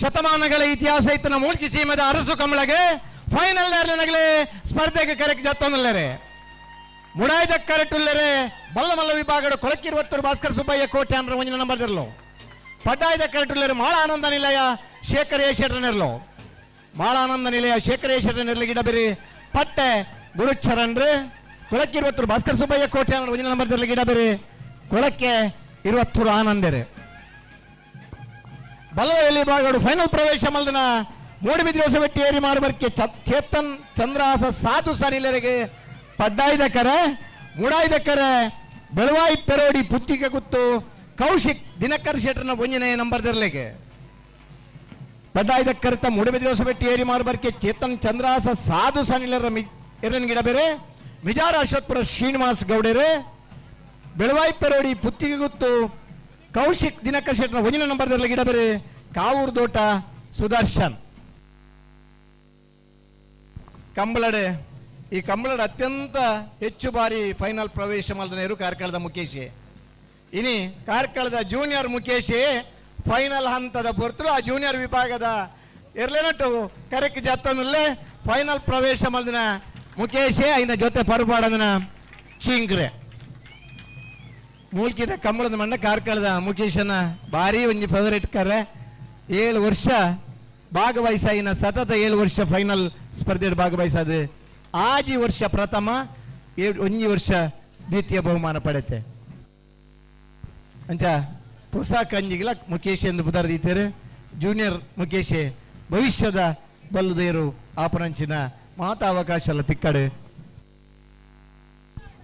ಶತಮಾನಗಳ ಇತಿಹಾಸ ಇತ್ತನ ಮೂಲಕ ಸೀಮದ ಅರಸು ಕಮಳಗೆ ಫೈನಲ್ ನಗಲೆ ಸ್ಪರ್ಧೆಗೆ ಕರೆಕ್ಟ್ ಜತ್ತೊಂದಲ್ಲರೆ. ಮುಡಾಯ್ದ ಕರೆಟುಲ್ಲರೆ ಬಲ್ಲಮಲ್ಲ ವಿಭಾಗದ ಕೊಳಕಿರುವತ್ತರು ಭಾಸ್ಕರ್ ಸುಬ್ಬಯ್ಯ ಕೋಟೆ ಅಂದ್ರೆ ಒಂಜಿನ ನಂಬರ್ ಇರಲು ಪಡ್ಡಾಯ್ದ ಕರೆಟುಲ್ಲರೆ ಮಾಳ ಆನಂದ ನಿಲಯ, ಶೇಖರ್ ಯಶರನಿರ್ಲು ಮಾಳ ಆನಂದ ನಿಲಯ, ಶೇಖರ್ ಗಿಡ ಬೇರೆ. ಪಟ್ಟೆ ಗುರುಚರನ್ರು ಕೊಳಕಿರುವತ್ತರು ಭಾಸ್ಕರ್ ಸುಬ್ಬಯ್ಯ ಕೋಟೆ ಅಂದ್ರೆ ಒಂಜಿನ ನಂಬರ್ ಇರಲಿ ಗಿಡಬೇರಿ ಕೊಳಕ್ಕೆ ಇರುವತ್ತರು ಆನಂದರೇ. ಬಲ್ಲದಲ್ಲಿ ಭಾಗಗಳು ಫೈನಲ್ ಪ್ರವೇಶ ಮಲ್ದನ ಮೂಡುಬಿದ್ರಿ ಹೊಸಬೆಟ್ಟಿ ಏರಿ ಮಾರುಬರ್ಕೆ ಚೇತನ್ ಚಂದ್ರಾಸ ಸಾಧು ಸನಿಲರಿಗೆ ಪಡ್ಡಾಯ್ದಕ್ಕರೆ ಕರೆ ಬೆಳವಾಯಿ ಪೆರೋಡಿ ಪುತ್ತಿಗೆ ಗುತ್ತು ಕೌಶಿಕ್ ದಿನಕರ್ ಶೆಟ್ಟರ್ನ ಒಂಜನೇ ನಂಬರ್ ದರ್ಲೆಗೆ. ಕರೆತ ಮೂಡುಬಿದ್ರಿ ಹೊಸಬೆಟ್ಟಿ ಏರಿ ಮಾರುಬರ್ಕೆ ಚೇತನ್ ಚಂದ್ರಾಸ ಸಾಧು ಸನಿಲರ ಮಿ ಗಿಡ ಬೇರೆ ಮಿಜಾರ ಅಶ್ವತ್ಪುರ ಶ್ರೀನಿವಾಸ್ ಗೌಡರೇ, ಬೆಳವಾಯಿ ಪೆರೋಡಿ ಪುತ್ತಿಗೆ ಗುತ್ತು ಕೌಶಿಕ್ ದಿನಕರ್ ಶೆಟ್ಟರ ಒಂದಿನ ನಂಬರ್ದಲ್ಲಿ ಗಿಡ ಬೇರೆ. ಕಾವೂರು ದೋಟ ಸುದರ್ಶನ್. ಕಂಬಳಡೆ. ಈ ಕಂಬಳಡೆ ಅತ್ಯಂತ ಹೆಚ್ಚು ಬಾರಿ ಫೈನಲ್ ಪ್ರವೇಶ ಮಾಡಿದ ಕಾರ್ಕಳದ ಮುಖೇಶ್. ಇನಿ ಕಾರ್ಕಳದ ಜೂನಿಯರ್ ಮುಖೇಶ್ ಫೈನಲ್ ಹಂತದ ಬರ್ತರು. ಆ ಜೂನಿಯರ್ ವಿಭಾಗದ ಇರ್ಲೇನಟ್ಟು ಕರೆಕ್ ಜತ್ತನಲ್ಲೇ ಫೈನಲ್ ಪ್ರವೇಶ ಮಾಡಿದ ಮುಖೇಶೆ. ಐನ ಜೊತೆ ಪರಪಾಡದನ ಚಿಂಗ್ರೆ. ಮೂಲ್ಕಿದ ಕಂಬಳದ ಮಣ್ಣ, ಕಾರ್ಕಳದ ಮುಖೇಶನ ಭಾರಿ ಒಂಜಿ ಫೇವರೇಟ್ ಕರೆ. ಏಳು ವರ್ಷ ಭಾಗವಹಿಸಿನ ಸತತ ಏಳು ವರ್ಷ ಫೈನಲ್ ಸ್ಪರ್ಧೆಯಲ್ಲಿ ಭಾಗವಹಿಸಿದೆ. ಆಜಿ ವರ್ಷ ಪ್ರಥಮ ಒಂದು ವರ್ಷ ದ್ವಿತೀಯ ಬಹುಮಾನ ಪಡೆತೆ. ಅಂಚ ಹೊಸ ಕಂಜಿಗಿಲ ಮುಖೇಶ್ ಎಂದು ಬರೆದಿದ್ದಾರೆ ಜೂನಿಯರ್ ಮುಖೇಶ್ ಭವಿಷ್ಯದ ಬಲ್ಲುದೇರು ಆಪರಂಚಿನ ಮಾತಾ ಅವಕಾಶ ಎಲ್ಲ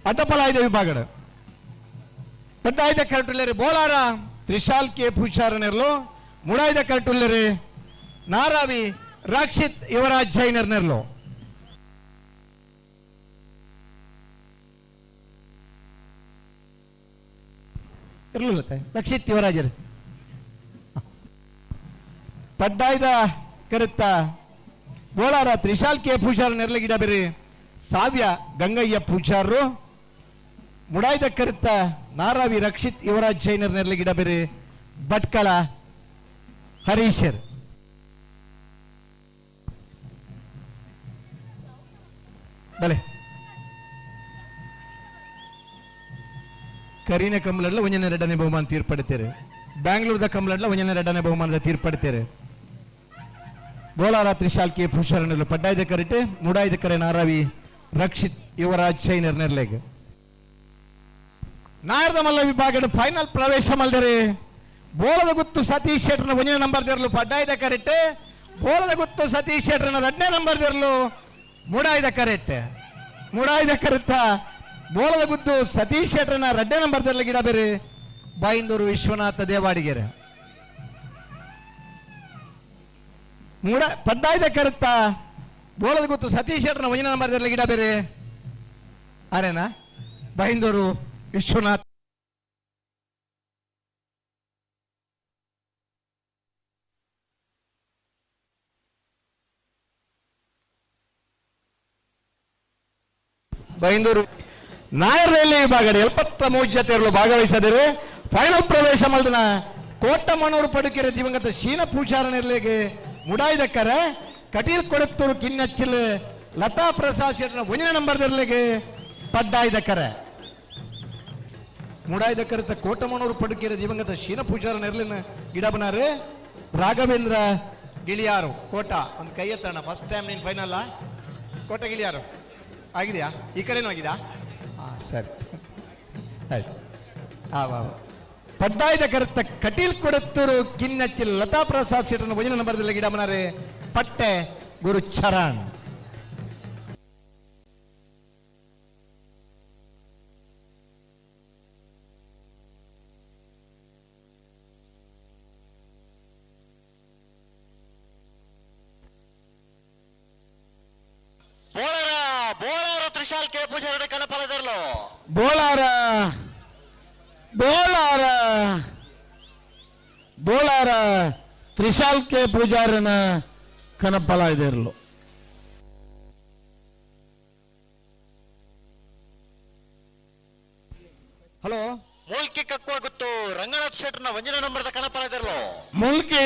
ಅಡ್ಡಪಲ ಆಯ್ದ ವಿಭಾಗಡು ಪಡ್ಡಾಯ್ದ ಕರಟುಲ್ಲರಿ ಬೋಲಾರ ತ್ರಿಶಾಲ್ ಕೆ ಪೂಜಾರನೆರ್ಲು, ಮುಡಾಯ್ದ ಕರಟುಲ್ಲರಿ ನಾರಾವಿ, ರಾಕ್ಷಿತ್ ಯುವರಾಜ್ ಜೈನರ್ನೆರ್ಲು ಇರಲಿಲ್ಲ ತಾಯಿ. ರಕ್ಷಿತ್ ಯುವರಾಜರು ಪಡ್ಡಾಯ್ದ ಕರುತ್ತ ಬೋಳಾರ, ತ್ರಿಶಾಲ್ ಕೆ ಪೂಜಾರ ನೆರಳಗಿಡ ಬೇರೆ, ಸಾವ್ಯ ಗಂಗಯ್ಯ ಪೂಜಾರರು ಮುಡಾಯ್ದ ಕರುತ್ತ ನಾರಾವಿ ರಕ್ಷಿತ್ ಯುವರಾಜ್ ಜೈನರ್ ನೆರಳಿಗಿಡ ಬೇರೆ ಭಟ್ಕಳ ಹರೀಶರ್. ಬಲೆ. ಕರೀನ ಕಮಲಡ್ಲ ಒಂಜನ ಎರಡನೇ ಬಹುಮಾನ ತೀರ್ಪಡ್ತಾರೆ. ಬ್ಯಾಂಗ್ಳೂರ್ದ ಕಮಲಡ್ಲ ಒಂಜನ ಎರಡನೇ ಬಹುಮಾನದ ತೀರ್ಪಡ್ತಾರೆ. ಗೋಳಾರಾತ್ರಿ ಪುರುಷರ ಪುಷರನಲ್ಲ ಪಡ್ಡಾಯ್ದ ಕರೆಟೆ, ಮುಡಾಯ್ದ ಕರೆ ನಾರಾವಿ ರಕ್ಷಿತ್ ಯುವರಾಜ್ ಶೈನರ್ ನೆರ್ಲೆಗ್ ನಾಯರ್ದ ಮಲ್ಲ ವಿಭಾಗದ ಫೈನಲ್ ಪ್ರವೇಶ ಮಲ್ದರೆ. ಬೋಳದ ಗುತ್ತು ಸತೀಶ್ ಶೆಟ್ರನ ಒಂದನೇ ನಂಬರ್ ದಿರಲು. ಪಡ್ಡಾಯ್ದ ಕರೆಕ್ಟ್ ಬೋಳದ ಗುತ್ತು ಸತೀಶ್ ಶೆಟ್ರನ ಎರಡನೇ ನಂಬರ್ ದಿರಲು. ಮೂಡಾಯ್ದ ಕರೆಕ್ಟ್ ಮೂಡಾಯ್ದ ಕರೆತ್ತ ಬೋಳದ ಗುತ್ತು ಸತೀಶ್ ಶೆಟ್ರನ ಎರಡನೇ ನಂಬರ್ ದಿರಲು ಗಿಡ ಬೇರೆ. ಬೈಂದೂರು ವಿಶ್ವನಾಥ ದೇವಾಡಿಗೆರೆ. ಮೂಡ, ಪಡ್ಡಾಯ್ದ ಕರೆತ್ತ ಬೋಳದ ಗುತ್ತು ಸತೀಶ್ ಶೆಟ್ರನ ಒಂದನೇ ನಂಬರ್ ದಿರಲು ಗಿಡ ಬೇರೆ. ಅರೇನಾ? ಬೈಂದೂರು ವಿಶ್ವನಾಥ್. ಬೈಂದೂರು ನಾಯರಲ್ಲಿ ವಿಭಾಗದ ಎಲ್ಪತ್ತ ಮೂರು ಜತೆಗಳು ಭಾಗವಹಿಸಿದರೆ. ಫೈನಲ್ ಪ್ರವೇಶ ಮಾಡಿದ ಕೋಟಮ್ಮನೂರು ಪಡುಕೆರೆ ದಿವಂಗತ ಶೀನ ಪೂಜಾರನಿರ್ಲಿಗೆ ಮುಡಾಯ್ದಕ್ಕರ ಕಟೀಲ್ ಕೊಡತ್ತೂರು ಕಿನ್ನಚ್ಚಿಲ್ ಲತಾ ಪ್ರಸಾದ್ ಶೆಟ್ಟರ ಒಂದನೇ ನಂಬರ್ದರ್ಲಿಗೆ ಪಡ್ಡಾಯ್ದಕ್ಕರ ಮುಡಾಯ್ದಕ್ಕರತ ಕೋಟಮ್ಮನೂರು ಪಡುಕೆರೆ ದಿವಂಗತ ಶೀನ ಪೂಜಾರನಿರ್ಲಿನ ಗಿಡಬನಾರೆ ರಾಘವೇಂದ್ರ ಗಿಳಿಯಾರು ಕೋಟ ಒಂದು ಕೈ ಎತ್ತೋಣ ಫಸ್ಟ್ ಟೈಮ್ ನೀನು ಫೈನಲ್ಲ ಕೋಟ ಗಿಳಿಯಾರು ಆಗಿದೆಯಾ ಈ ಕಡೆನೂ ಆಗಿದಾ ಹಾಂ ಸರಿ ಆಯ್ತು ಆ ವಾ ವಾ. ಪಡ್ಡಾಯ್ದ ಕರೆತ ಕಟೀಲ್ ಕೊಡತ್ತೂರು ಕಿನ್ನಚ್ಚಿ ಲತಾ ಪ್ರಸಾದ್ ಶೆಟ್ಟನ ಭಜನ ನಂಬರ್ದಲ್ಲಿ ಗಿಡಮನಾರೆ ಪಟ್ಟೆ ಗುರು ಚರಣ್ ಬೋಳರು కే ಪೂಜಾರಿ ಕಣಪಾಲದರ್ಲು ಬೋಲಾರ ಬೋಲಾರ ಬೋಲಾರ ತ್ರಿಶಾಲ್ ಕೆ ಪೂಜಾರನ ಕನಪಲ ಇದಿರಲು ಹಲೋ? ಮೂಲ್ಕಿ ಕಕ್ಕುವ ಗುತ್ತು ರಂಗನಾಥ್ ಶೆಟ್ರನ ವಂಜನ ನಂಬರ್ದ ಕಣಪಾಲದರ್ಲು ಮುಲ್ಕಿ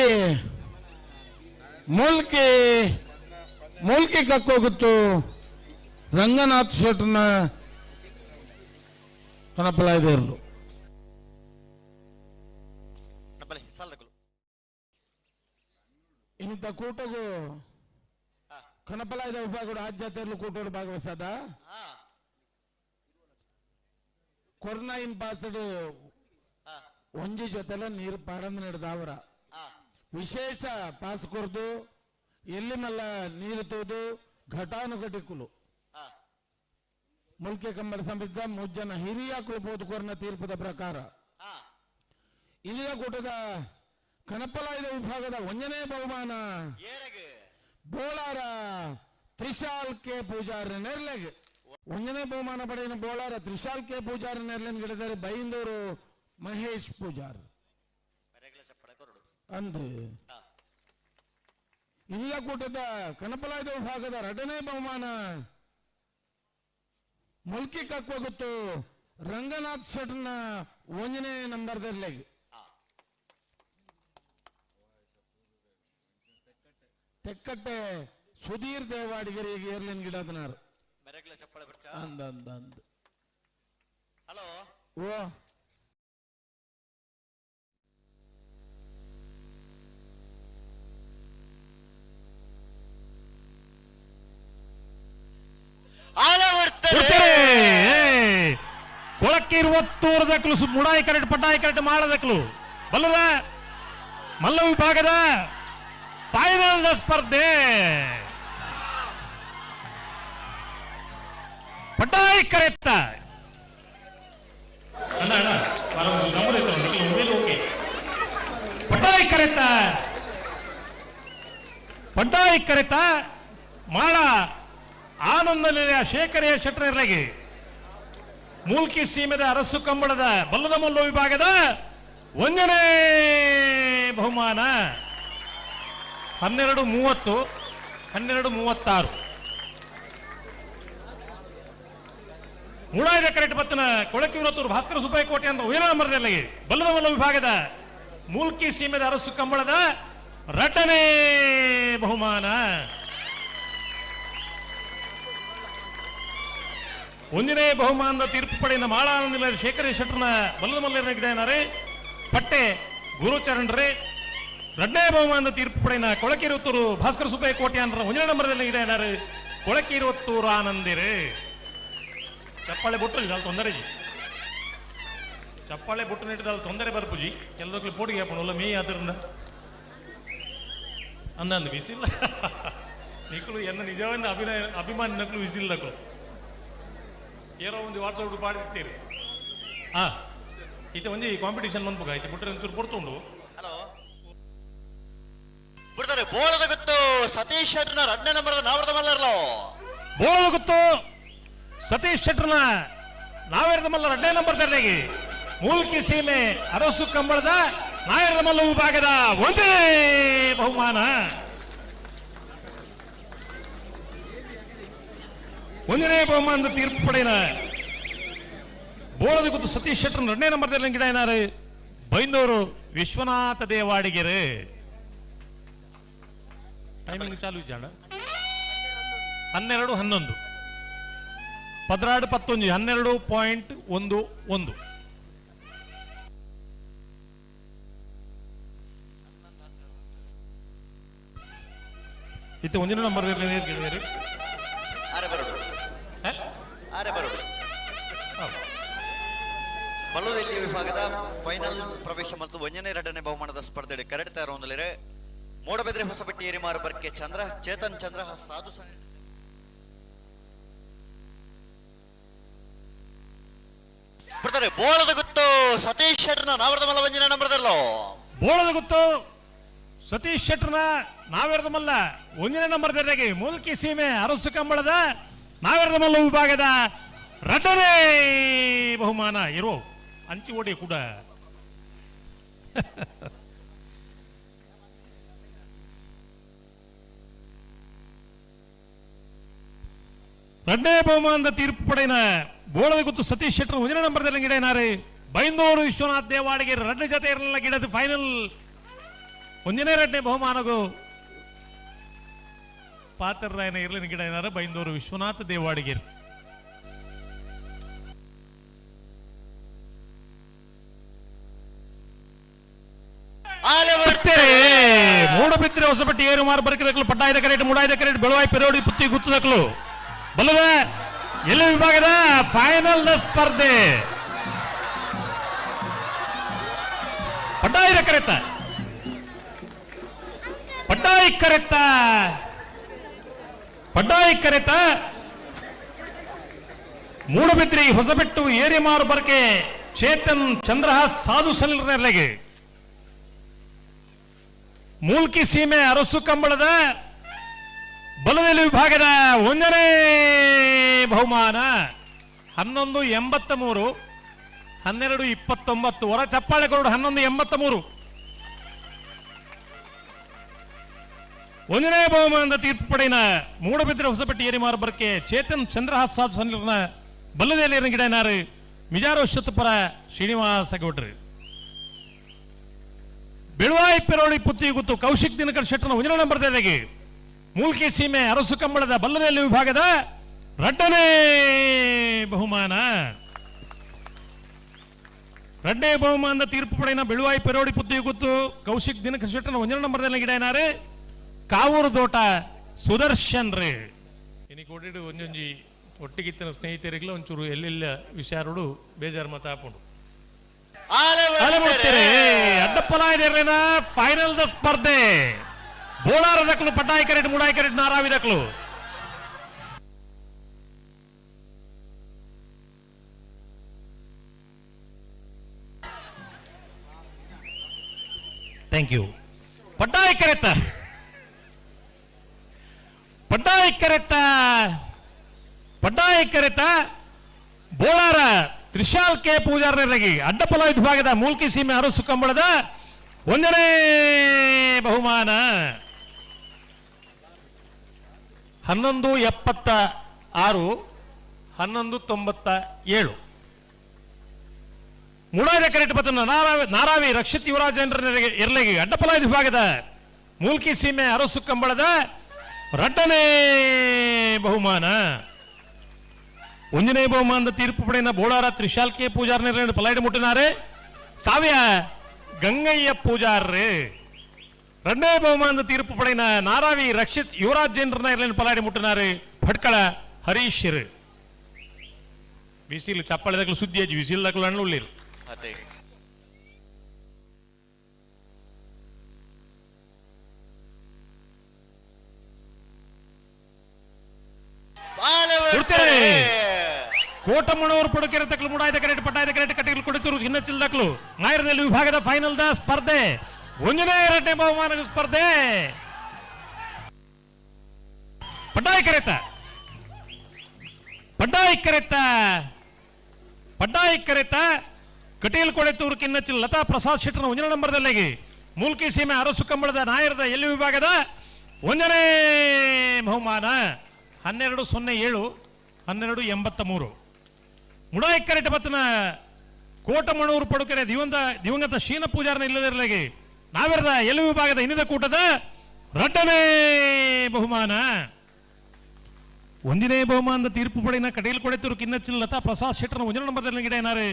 ಮುಲ್ಕಿ ಮುಲ್ಕಿ ಕಕ್ಕೋಗಿತ್ತು. ರಂಗನಾಥ್ ಶೆಟ್ಟನ ನಮ್ಮಲ್ಲಿ ಸಾಲದಕ್ಕಲು ಇಂಥ ಕೂಟಗೂ ಕಣಪಲಾಯ್ದ ವಿಭಾಗದ ಆದ್ಯತೆಯಲ್ಲೂ ಕೂಟ ಭಾಗವಹಿಸದ? ಕೊರೋನಾ ಇನ್ ಪಾಸಡ್ ಹಾ. ಒಂಜಿ ಜೊತೆಲ ನೀರು ಪಾರಂಭ ನಡೆದ ಅವರ. ವಿಶೇಷ ಪಾಸ್ ಕೊರ್ದು ಎಲ್ಲಿ ಮಲ್ಲ ನೀರು ತೋದು ಘಟಾನುಘಟಿಕುಲು. ಮುಲ್ಕೆ ಕಂಬಳ ಸಮಿತ ಮುಜ್ಜನ ಹಿರಿಯ ಕುಲಬೋದು ಕೋರ್ನ ತೀರ್ಪದ ಪ್ರಕಾರ. ಇಲ್ಲಿಯ ಇಂದಿನ ಕೂಟದ ಕನಪಲಾಯದ ವಿಭಾಗದ ಒಂದನೇ ಬಹುಮಾನ. ಬೋಳಾರ ತ್ರಿಶಾಲ್ ಕೆ ಪೂಜಾರ ನೆರ್ಲೆಗೆ. ಒಂದನೇ ಬಹುಮಾನ ಪಡೆಯಿನ ಬೋಳಾರ ತ್ರಿಶಾಲ್ ಕೆ ಪೂಜಾರಿ ನೆರ್ಲೆನ್ ಗಿಡದರೆ ಬೈಂದೂರು ಮಹೇಶ್ ಪೂಜಾರ್. ಅಂದ್ರೆ ಅಂದು. ಇಂದಿನ ಕೂಟದ ಕನಪಲಾಯದ ವಿಭಾಗದ ಎರಡನೇ ಬಹುಮಾನ. ಮುಲ್ಕಿ ಕಕ್ಕೋಗುತ್ತು. ರಂಗನಾಥ್ ಶೆಟ್ನ ಒಂದನೇ ನಂಬರ್ ತೆಕ್ಕಟ್ಟೆ ಸುಧೀರ್ ದೇವಾಡಿಗರಿಗೆ ಏರ್ಲಿನ್ ಗಿಡ ಮೆರೆಗ್ಲ ಚಪ್ಪಳ ಬರ್ಚ. ಅಂದ ಅಂದ ಅಂದ. ಹಲೋ? ಓ. ಬರ್ತಾರೆ ಸು- ಮುಡಾಯಿ ಕರೆಕ್ಟ್ ಪಟಾಯಿ ಕರೆಟ್ ಮಾಡದಕ್ಕಲು ಬಲ್ಲದ? ಮಲ್ಲ ವಿಭಾಗದ ಫೈನಲ್ ಸ್ಪರ್ಧೆ. ಪಟಾಯಿ ಕರೆತ್ತ. ಪಟಾಯಿ ಕರೆಕ್ಟ ಪಟಾಯಿ ಕರೆತ ಮಾಡ ಆನಂದ ಶೇಖರ ಶೆಟ್ಟರರಿಗೆ ಮೂಲ್ಕಿ ಸೀಮೆದ ಅರಸು ಕಂಬಳದ ಬಲ್ಲದ ಮಲ್ಲು ವಿಭಾಗದ ಒಂದನೇ ಬಹುಮಾನ. ಹನ್ನೆರಡು ಮೂವತ್ತು, ಹನ್ನೆರಡು ಮೂವತ್ತಾರು. ಮುಳಾಯ್ದ ಕರೆಕ್ಟ್ ಬತ್ತನ ಕೊಳಕಿ ವೃತ್ತೂರು ಭಾಸ್ಕರ ಸುಬ್ಬಾಯಿ ಕೋಟೆ ಅಂತ ವೀರಾಮರದಲ್ಲಿ ಬಲ್ಲದ ಮಲ್ಲು ವಿಭಾಗದ ಮೂಲ್ಕಿ ಸೀಮೆದ ಅರಸು ಕಂಬಳದ ರಟನೆ ಬಹುಮಾನ. ಒಂದನೇ ಬಹುಮಾನದ ತೀರ್ಪು ಪಡೆಯಿಂದ ಮಾಳಾನಂದಿಲ್ಲ ಶೇಖರ ಶೆಟ್ಟರ್ನ ಬಲ್ಲದ ಮಲ್ಲರ ಗಿಡನಾರೆ ಪಟ್ಟೆ ಗುರುಚರಣರೇ. ಎರಡನೇ ಬಹುಮಾನದ ತೀರ್ಪು ಪಡೆಯಿನ ಕೊಳಕಿರುತ್ತೂರು ಭಾಸ್ಕರ ಸುಬ್ಬಯ್ಯ ಕೋಟ್ಯಾನರ ಒಂದನೇ ನಂಬರ್ದಲ್ಲಿ ಗಿಡನಾರೆ ಕೊಳಕಿರುತ್ತೂರು ಆನಂದಿರೆ. ಚಪ್ಪಾಳೆ ಬೊಟ್ಟು ಅಲ್ಲಿ ತೊಂದರೆ ಜಿ ಚಪ್ಪಾಳೆ ಬೊಟ್ಟು ನೀಡಿದಲ್ಲಿ ತೊಂದರೆ ಬರ್ಪುಜಿ ಎಲ್ಲದಕ್ಕೂ ಪೋಟಿಗೆ ಹಾಕೊಂಡು ಮೇ ಅದರಿಂದ ಅಂದಂದು ಬಿಸಿಲ್ಲ ನಿಕ್ಕಲು ಎನ್ನ ನಿಜವನ್ನ ಅಭಿನಯ, ಅಭಿಮಾನಿ ನಕಲು ವಿಸಿಲ್ ನಕಲು. ಏನೋ ಒಂದು ವಾಟ್ಸಪ್ ಪಾಡಿರ್ತೀರಿ ಹಾ. ಈತ ಒಂದು ಕಾಂಪಿಟೇಷನ್ ಬಂದ್ಬೇಕು ಐತೆ ಬಿಟ್ಟರೆ ಒಂಚೂರು ಕೊಡ್ತುಂಡು ಹಲೋ. ಬಿಡ್ತಾರೆ ಬೋಳದ ಗೊತ್ತು ಸತೀಶ್ ಶೆಟ್ರನ ಎರಡನೇ ನಂಬರ್ ನಾವರ್ದ ಮಲ್ಲರ್ಲೋ. ಬೋಳದ ಗೊತ್ತು ಸತೀಶ್ ಶೆಟ್ರನ ನಾವೇರದ ಮಲ್ಲ ಎರಡನೇ ನಂಬರ್ ತರಲಿಗೆ ಮೂಲ್ಕಿ ಸೀಮೆ ಅರಸು ಕಂಬಳದ ನಾಯರದ ಮಲ್ಲ ವಿಭಾಗದ ಒಂದೇ ಬಹುಮಾನ. ಒಂದನೇ ಬಹುಮಾನದ ತೀರ್ಪು ಪಡೆಯಿನ ಬೋಳದ ಗೊತ್ತು ಸತೀಶ್ ಶೆಟ್ಟರ್ ಎರಡನೇ ನಂಬರ್ ಗಿಡ ಏನಾರು? ಬೈಂದೂರು ವಿಶ್ವನಾಥ ದೇವಾಡಿಗೆರೆ. ಟೈಮಿಂಗ್ ಚಾಲು ಜಾಣ. ಹನ್ನೆರಡು ಹನ್ನೊಂದು. ಪದ್ರಾಡು ಪತ್ತೊಂದು ಹನ್ನೆರಡು ಪಾಯಿಂಟ್ ಒಂದು ಒಂದು. ಇತ್ತು ಒಂದಿನ ನಂಬರ್ ಬರೋಡು ಆರೆ ಬರೋದು. ಬಲ್ಲೂರಲ್ಲಿ ವಿಭಾಗದ ಫೈನಲ್ ಪ್ರವೇಶ ಮತ್ತು ಒಂದನೇ ಎರಡನೇ ಬಹುಮಾನದ ಸ್ಪರ್ಧೆ ಕರೆಡ್ತಾ ಇರೋಂದಲಿರೆ ಮೂಡಬೆದ್ರೆ ಹೊಸಬಟ್ಟಿ ಏರಿಮಾರು ಬರ್ಕೆ ಚಂದ್ರ, ಚೇತನ್ ಚಂದ್ರ, ಸಾಧು ಬೋಳದ ಗೊತ್ತು ಸತೀಶ್ ಶೆಟ್ಟರ್ನ ನಾವರದ ಮಲ್ಲ ವಂಜನೆ ನಂಬರ್ದಲ್ಲೋ? ಬೋಳದ ಗೊತ್ತು ಸತೀಶ್ ಶೆಟ್ಟರ್ನ ನಾವೇರದ ಮಲ್ಲ ಒಂದನೇ ನಂಬರ್ ಮೂಲ್ಕಿ ಸೀಮೆ ಅರಸು ಕಂಬಳದ ನಾವೆರದ ಮಲ್ಲ ವಿಭಾಗದ ರಟನೆ ಬಹುಮಾನ ಇರೋ ಅಂಚಿ ಓಡಿ ಕೂಡ ಎರಡನೇ ಬಹುಮಾನದ ತೀರ್ಪು ಪಡೆಯಿನ ಬೋಳದ ಗೊತ್ತು ಸತೀಶ್ ಶೆಟ್ಟರ್ ಒಂದನೇ ನಂಬರ್ದಲ್ಲಿ ಗಿಡ ಏನಾರು ಬೈಂದೂರು ವಿಶ್ವನಾಥ್ ದೇವಾಡಿಗೆ ರಡ್ಡ ಜೊತೆ ಇರಲಿಲ್ಲ ಗಿಡದ ಫೈನಲ್ ಒಂದನೇ ಎರಡನೇ ಬಹುಮಾನಗೂ ಪಾತ್ರರಾಯನ ಇರಲಿ ಗಿಡ ಏನಾರ ಬೈಂದೂರು ವಿಶ್ವನಾಥ ದೇವಾಡಿಗೇರಿ ಮೂಡಬಿದ್ರೆ ಹೊಸಪಟ್ಟಿ ಏರು ಮಾರು ಬರಕಿದಕ್ಕಲು ಪಟ್ಟಾಯದ ಕರೆಟ್ ಮೂಡಾಯ್ದ ಕರೆಟ್ ಬೆಳವಾಯಿ ಪೆರೋಡಿ ಪುತ್ತಿ ಗುತ್ತದಕ್ಕಲು ಬಲ್ಲದ ಎಲ್ಲ ವಿಭಾಗದ ಫೈನಲ್ ಸ್ಪರ್ಧೆ. ಪಟ್ಟಾಯ್ದ ಕರೆತ. ಪಟ್ಟಾಯಿ ಕರೆತ. ಪಟ್ಟಾಯಿ ಕರೆತ. ಮೂಡಬಿದ್ರಿ ಹೊಸಬೆಟ್ಟು ಏರಿಮಾರು ಬರಕೆ ಚೇತನ್ ಚಂದ್ರಹಾಸ್ ಸಾಧು ಸಲ್ಲಿಗೆ ಮೂಲ್ಕಿ ಸೀಮೆ ಅರಸು ಕಂಬಳದ ಬಲದಲ್ಲಿ ವಿಭಾಗದ ಒಂದನೇ ಬಹುಮಾನ. ಹನ್ನೊಂದು ಎಂಬತ್ತ ಮೂರು ಹನ್ನೆರಡು ಇಪ್ಪತ್ತೊಂಬತ್ತು, ಹೊರ ಚಪ್ಪಾಳೆ ಕೊರಡು ಹನ್ನೊಂದು ಎಂಬತ್ತ ಮೂರು ಒಂದನೇ ಬಹುಮಾನದ ತೀರ್ಪು ಪಡೆಯಿನ ಮೂಡಬಿದ್ರೆ ಹೊಸಪಟ್ಟಿ ಏರಿ ಮಾರ್ಬರಕ್ಕೆ ಚೇತನ್ ಚಂದ್ರಹಾಸ್ ಸಾಧು ಸನ್ನಿಲನ ಬಲ್ಲದಲ್ಲಿ ಗಿಡನಾರು ಮಿಜಾರೋ ಶ್ರೀನಿವಾಸ ಗೌಡ್ರಿ. ಬಿಳುವಾಯಿ ಪೆರೋಳಿ ಪುತ್ತಿ ಗುತ್ತು ಕೌಶಿಕ್ ದಿನಕರ್ ಶೆಟ್ಟನ ಒಂದನೇ ನಂಬರ್ ದೇದಾಗಿ ಮೂಲ್ಕಿ ಸೀಮೆ ಅರಸು ಕಂಬಳದ ಬಲ್ಲದೇಲಿ ವಿಭಾಗದ ರಡ್ಡನೇ ಬಹುಮಾನ. ರಡ್ಡೇ ಬಹುಮಾನದ ತೀರ್ಪು ಪಡೆಯಿನ ಬೆಳುವಾಯಿ ಪೆರೋಡಿ ಪುತ್ತಿ ಗುತ್ತು ಕೌಶಿಕ್ ದಿನಕರ್ ಶೆಟ್ಟನ ಒಂದನೇ ನಂಬರ್ ಗಿಡ ಕಾವೂರು ದೋಟ ಸುದರ್ಶನ್ ರೇ. ಇನಿ ಕೊಟ್ಟಿಟ್ಟು ಒಂಜೊಂಜಿ ಒಟ್ಟಿಗಿತ್ತಿನ ಸ್ನೇಹಿತರಿಗೆಲ್ಲ ಒಂಚೂರು ಎಲ್ಲೆಲ್ಲ ವಿಚಾರಡು ಬೇಜಾರು ಮತ ಹಾಕೊಂಡು ಅಡ್ಡಪ್ಪಲಾಯ್ದೇರ್ಲೇನ ಫೈನಲ್ ದ ಸ್ಪರ್ಧೆ. ಬೋಳಾರ ದಕ್ಲು ಪಟ್ಟಾಯಿ ಕರೆಟ್ ಮುಡಾಯಿ ಕರೆಟ್ ನಾರಾವಿ ದಕ್ಲು. ಥ್ಯಾಂಕ್ ಯು ಪಟ್ಟಾಯಿ ಕರೆತ ಪಟ್ಟಾಯಿ ಕರೆತ ಪಟ್ಟಾಯಿ ಕರೆತ ಬೋಳಾರ ತ್ರಿಶಾಲ್ ಕೆ ಪೂಜಾರರಿಗೆ ಅಡ್ಡಪಲ ವಿಭಾಗದ ಮೂಲ್ಕಿ ಸೀಮೆ ಅರಸು ಕಂಬಳದ ಒಂದನೇ ಬಹುಮಾನ. ಹನ್ನೊಂದು ಎಪ್ಪತ್ತ ಆರು, ಹನ್ನೊಂದು ತೊಂಬತ್ತ ಏಳು. ಮೂಡಾದ ಕರೆಟ್ ಬತ್ತ ನಾರಾವಿ ನಾರಾವಿ ರಕ್ಷಿತ್ ಯುವರಾಜೇಂದ್ರನಿಗೆ ಇರ್ಲೆಗೆ ಅಡ್ಡಪಲ ವಿಭಾಗದ ಮೂಲ್ಕಿ ಸೀಮೆ ಅರಸು ಕಂಬಳದ ರಡ್ಡನೇ ಬಹುಮಾನ ಒಂಜನೇ ಬಹುಮಾನದ ತೀರ್ಪು ಪಡೆಯಿನ ಬೋಳಾರ ತ್ರಿಶಾಲ್ ಕೆ ಪೂಜಾರನೇ ಪಲಾಯ್ಡು ಮುಟ್ಟಿನಾರೆ ಸಾವ್ಯ ಗಂಗಯ್ಯ ಪೂಜಾರ್ರೆ రెండవ ಬಹುಮಾನದ ತೀರ್ಪು ಪಡೆಯಿನ ನಾರಾವಿ ರಕ್ಷಿತ್ ಯುವರಾಜೇಂದ್ರನ ಇರಲಿನ ಪಲಾಡಿ ಮುಟ್ಟಿನಾರೆ ಭಟ್ಕಳ ಹರೀಶ್ ಬಿಸಿಲು ಚಪ್ಪಳದಕ್ಕಲು ಸುದ್ದಿ ಅಜ್ಜಿ ಬಿಸಿಲ್ದಕ್ಕಲು ಹಣ್ಣು ಉಳ್ಳಿರು ಅದೇ ಕೋಟಮ್ಮನವರು ಪಡುಕೆರೆ ತಕ್ಕಲು, ಮುಡಾಯ್ದ ಕರೆಟ್, ಪಟ್ಟಾಯ್ದ ಕರೆಟ್ ಕಟ್ಟಿಗಳು ಕೊಡುತ್ತಿರು ಹಿನ್ನ ಚಿಲ್ದಕ್ಲು ನಾಯರದಲ್ಲಿ ವಿಭಾಗದ ಫೈನಲ್ ದ ಸ್ಪರ್ಧೆ. ಒಂದನೇ, ಎರಡನೇ ಬಹುಮಾನದ ಸ್ಪರ್ಧೆ. ಪಡ್ಡಾಯಿ ಕರೆತ. ಪಡ್ಡಾಯಿ ಕರೆತ. ಪಡ್ಡಾಯಿ ಕರೆತ. ಕಟೀಲ್ ಕೊಳೆತೂರು ಕಿನ್ನಚ್ಚಿ ಲತಾ ಪ್ರಸಾದ್ ಶೆಟ್ಟರ್ನ ಒಂದನೇ ನಂಬರ್ದಲ್ಲಿ ಮೂಲ್ಕಿ ಸೀಮೆ, ಅರಸು ಕಂಬಳದ ನಾಯರದ ಎಲ್ಲಿ ವಿಭಾಗದ? ಒಂದನೇ ಬಹುಮಾನ. ಹನ್ನೆರಡು ಸೊನ್ನೆ ಏಳು, ಹನ್ನೆರಡು ಎಂಬತ್ತ ಮೂರು. ಮುಡಾಯಿ ಕರೆಟ್ ಬತ್ತನ ಕೋಟಮಣೂರು ಪಡುಕೆರೆ ದಿವಂತ ದಿವಂಗತ ಶೀನ ಪೂಜಾರನ ಇಲ್ಲದಿರಲಿಗೆ ನಾವೆರದ ಎಲ್ಲಿ ವಿಭಾಗದ ಇನ್ನಿದ ಕೂಟದ ರಡ್ಡನೇ ಬಹುಮಾನ ಒಂದಿನೇ ಬಹುಮಾನದ ತೀರ್ಪು ಪಡೆಯಿನ ಕಟೀಲ್ ಕೊಡೆತೂರು ಕಿನ್ನಚ್ಚಿಲ್ ಲತಾ ಪ್ರಸಾದ್ ಶೆಟ್ಟರ್ನ ಒಂದನೇ ನಂಬರ್ದಲ್ಲಿ ಗಿಡ ಏನಾರೆ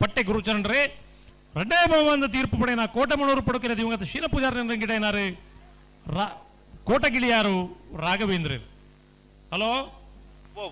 ಪಟ್ಟೆ ಗುರುಚರಣ್ರೆ ಎರಡನೇ ಬಹುಮಾನದ ತೀರ್ಪು ಪಡೆಯಿನ ಕೋಟಮಣೂರು ಪಡುಕೆರೆ ದಿವಂಗತ ಶೀನ ಪೂಜಾರನ ಗಿಡ ಏನಾರೆ ರಾ ಕೋಟಗಿಳಿಯಾರು ರಾಘವೇಂದ್ರ ಹಲೋ ಓ